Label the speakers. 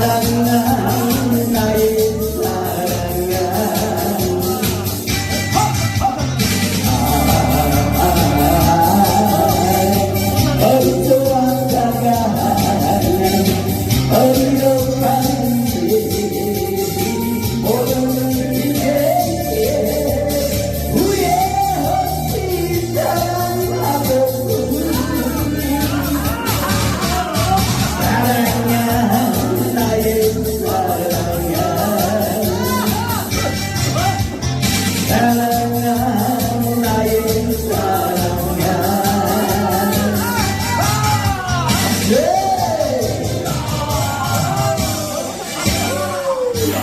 Speaker 1: 사랑 La.